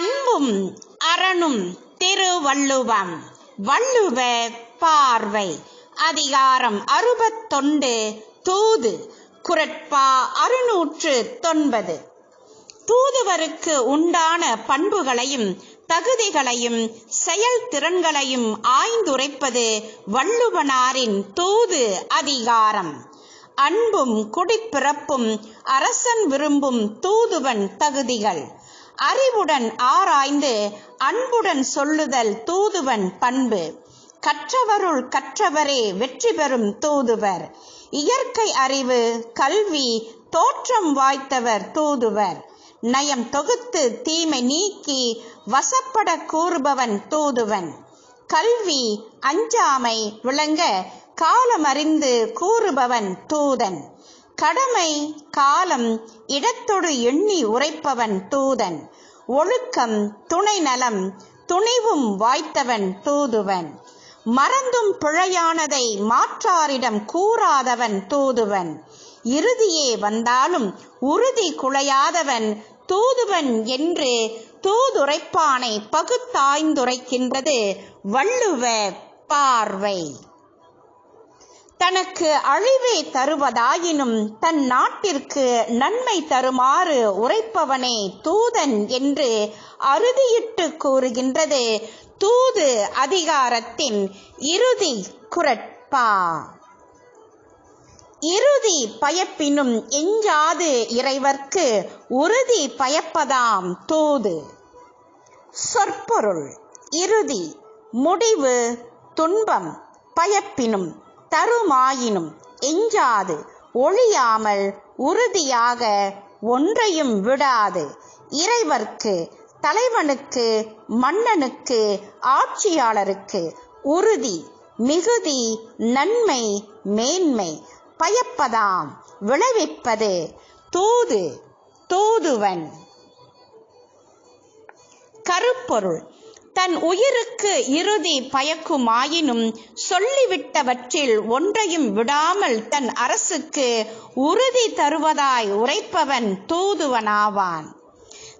அன்பும் அரணும் திருவள்ளுவம். வள்ளுவ பார்வை. அதிகாரம் அறுபத்தொண்டு தூது. குரட்பா அறுநூற்று தொன்பது. தூதுவருக்கு உண்டான பண்புகளையும் தகுதிகளையும் செயல்திறன்களையும் ஆய்ந்துரைப்பது வள்ளுவனாரின் தூது அதிகாரம். அன்பும் குடிப்பிறப்பும் அரசன் விரும்பும் தூதுவன் தகுதிகள். அறிவுடன் ஆராய்ந்து அன்புடன் சொல்லுதல் தூதுவன் பண்பு. கற்றவருள் கற்றவரே வெற்றி பெறும் தூதுவர். இயற்கை அறிவு கல்வி தோற்றம் வாய்த்தவர் தூதுவர். நயம் தொகுத்து தீமை நீக்கி வசப்பட கூறுபவன் தூதுவன். கல்வி அஞ்சாமை விளங்க காலமறிந்து கூறுபவன் தூதன். கடமை காலம் இடத்தொடு எண்ணி உரைப்பவன் தூதன். ஒழுக்கம் துணை நலம் துணிவும் வாய்த்தவன் தூதுவன். மறந்தும் பிழையானதை மாற்றாரிடம் கூறாதவன் தூதுவன். இறுதியே வந்தாலும் உறுதி குலையாதவன் தூதுவன் என்று தூதுரைப்பானை பகுத்தாய்ந்துரைக்கின்றது வள்ளுவ பார்வை. தனக்கு அழிவை தருவதாயினும் தன் நாட்டிற்கு நன்மை தருமாறு உரைப்பவனே தூதன் என்று அறுதியிட்டு கூறுகின்றது. தூது அதிகாரத்தின் இறுதி குரட்பா. இறுதி பயப்பினும் எஞ்சாது இறைவர்க்கு உறுதி பயப்பதாம் தூது. சொற்பொருள் இறுதி முடிவு துன்பம் பயப்பினும் தருமாயினும் எஞ்சாது ஒழியாமல் உறுதியாக ஒன்றையும் விடாது. இறைவர்க்கு தலைவனுக்கு மன்னனுக்கு ஆட்சியாளருக்கு உறுதி மிகுதி நன்மை மேன்மை பயப்பதாம். விளைவிப்பது தூது தூதுவன். கருப்பொருள். தன் உயிருக்கு இறுதி பயக்குமாயினும் சொல்லிவிட்டவற்றில் ஒன்றையும் விடாமல் தன் அரசுக்கு உறுதி தருவதாய் உரைப்பவன் தூதுவனாவான்.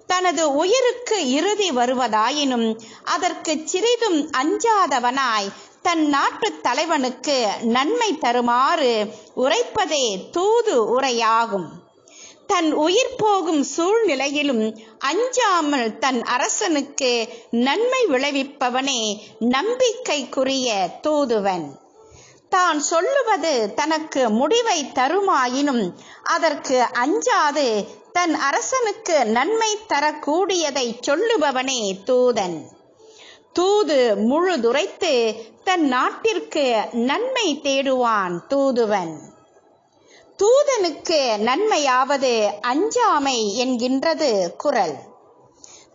தனது உயிருக்கு இறுதி வருவதாயினும் அதற்கு சிறிதும் அஞ்சாதவனாய் தன் நாட்டு தலைவனுக்கு நன்மை தருமாறு உரைப்பதே தூது உரையாகும். தன் உயிர் போகும் சூழ்நிலையிலும் அஞ்சாமல் தன் அரசனுக்கு நன்மை விளைவிப்பவனே நம்பிக்கைக்குரிய தூதுவன். தான் சொல்லுவது தனக்கு முடிவை தருமாயினும் அதற்கு அஞ்சாது தன் அரசனுக்கு நன்மை தரக்கூடியதை சொல்லுபவனே தூதன். தூது முழுதுரைத்து தன் நாட்டிற்கு நன்மை தேடுவான் தூதுவன். தூதனுக்கு நன்மையாவது அஞ்சாமை என்கின்றது குரல்.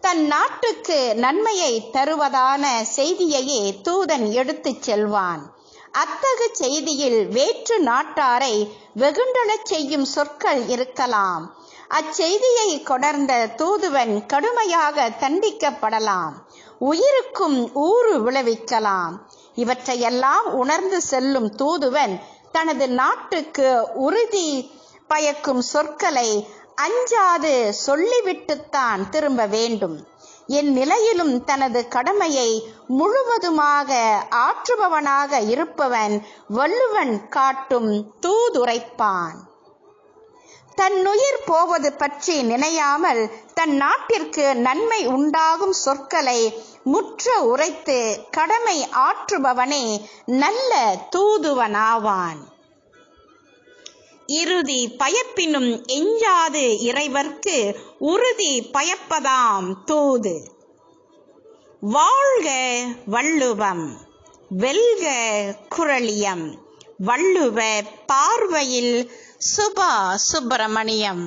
தன் நாட்டுக்கு நன்மையை தருவதான செய்தியையே தூதன் எடுத்துச் செல்வான். அத்தகு செய்தியில் வேற்று நாட்டாரை வெகுண்டலச் செய்யும் சொற்கள் இருக்கலாம். அச்செய்தியை கொணர்ந்த தூதுவன் கடுமையாக தண்டிக்கப்படலாம். உயிருக்கும் ஊறு விளைவிக்கலாம். இவற்றையெல்லாம் உணர்ந்து செல்லும் தூதுவன் தனது நாட்டுக்கு உறுதி பயக்கும் சொற்களை அஞ்சாது சொல்லிவிட்டுத்தான் திரும்ப வேண்டும். என் நிலையிலும் தனது கடமையை முழுவதுமாக ஆற்றுபவனாக இருப்பவன் வள்ளுவன் காட்டும் தூதுரைப்பான். தன்னுயிர் போவது பற்றி நினையாமல் தன் நாட்டிற்கு நன்மை உண்டாகும் சொற்களை முற்ற உரைத்து கடமை ஆற்றுபவனே நல்ல தூதுவனாவான். இறுதி பயப்பினும் எஞ்சாது இறைவர்க்கு உறுதி பயப்பதாம் தூது. வாழ்க வள்ளுவம் வெல்க குரளியம் வள்ளுவ பார்வையில் சுபா சுப்பிரமணியம்